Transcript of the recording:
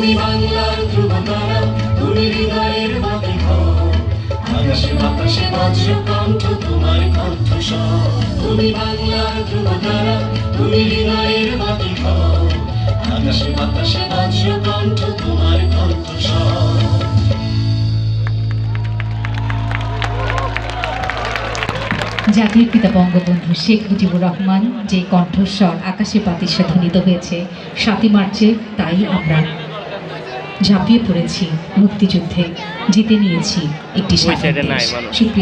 তুমি বাংলার তুমি হৃদয়ের আকাশে বাতাসে কণ্ঠ তোমার কণ্ঠস্বর। তুমি বাংলার তুমি হৃদয়ের আকাশে বাতাসে কণ্ঠ তোমার কণ্ঠস্বর। জাতির পিতা বঙ্গবন্ধু শেখ মুজিবুর রহমান যে কণ্ঠস্বর আকাশে পাতিসে ধ্বনিত হয়েছে, সাতই মার্চে তাই আমরা ঝাঁপিয়ে পড়েছি মুক্তিযুদ্ধে জিতে নিয়েছি একটি স্বাধীন দেশ।